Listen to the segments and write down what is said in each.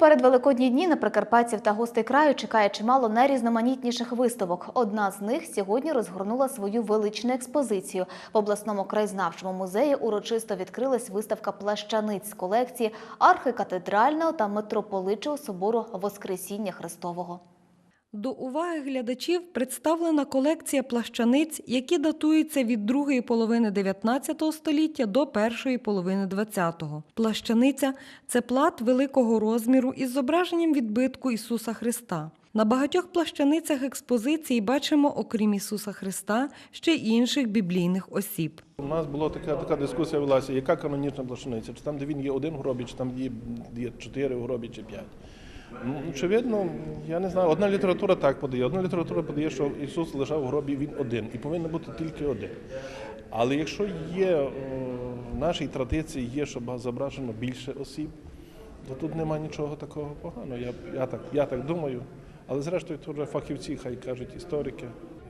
передвеликодні дні на прикарпатців та гостей краю чекає чимало найрізноманітніших виставок. Одна з них сьогодні розгорнула свою величну експозицію. В обласному краєзнавчому музеї урочисто відкрилась виставка плащаниць з колекції архикатедрального та митрополичого собору Воскресіння Христового. До уваги глядачів представлена колекція плащаниць, які датуються від другої половини 19 століття до першої половини 20-го. Плащаниця це плат великого розміру із зображенням відбитку Ісуса Христа. На багатьох плащаницях експозиції бачимо, окрім Ісуса Христа, ще й інших біблійних осіб. У нас була така, така дискусія велася, яка канонічна плащаниця, чи там, де він є один в гробі, чи там є, чотири гробі, чи п'ять. Ну, очевидно, я не знаю, одна література так подає, одна література подає, що Ісус лежав у гробі, він один, і повинен бути тільки один. Але якщо є е, в нашій традиції є, щоб зображено більше осіб, то тут нема нічого такого поганого. Я, я, так, я так думаю. Але зрештою, тут вже фахівці, хай кажуть історики.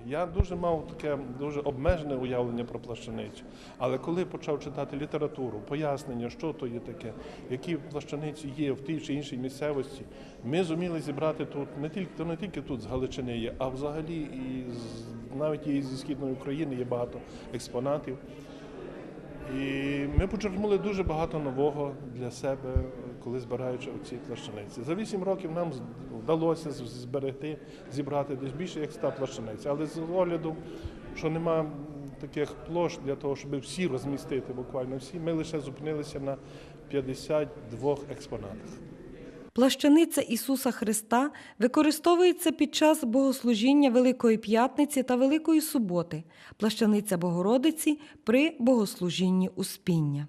Я дуже мав таке дуже обмежене уявлення про плащаницю. Але коли почав читати літературу, пояснення, що то є таке, які плащаниці є в тій чи іншій місцевості, ми зуміли зібрати тут не тільки то не тільки тут з Галичини є, а взагалі і з, навіть і зі східної України є багато експонатів. І ми почерпнули дуже багато нового для себе, коли збираючи оці плащаниці. За вісім років нам вдалося зберегти, зібрати десь більше як 100 плащаниць. Але з огляду, що нема таких площ для того, щоб всі розмістити, буквально всі, ми лише зупинилися на 52 експонатах. Плащаниця Ісуса Христа використовується під час богослужіння Великої П'ятниці та Великої Суботи, плащаниця Богородиці при богослужінні Успіння.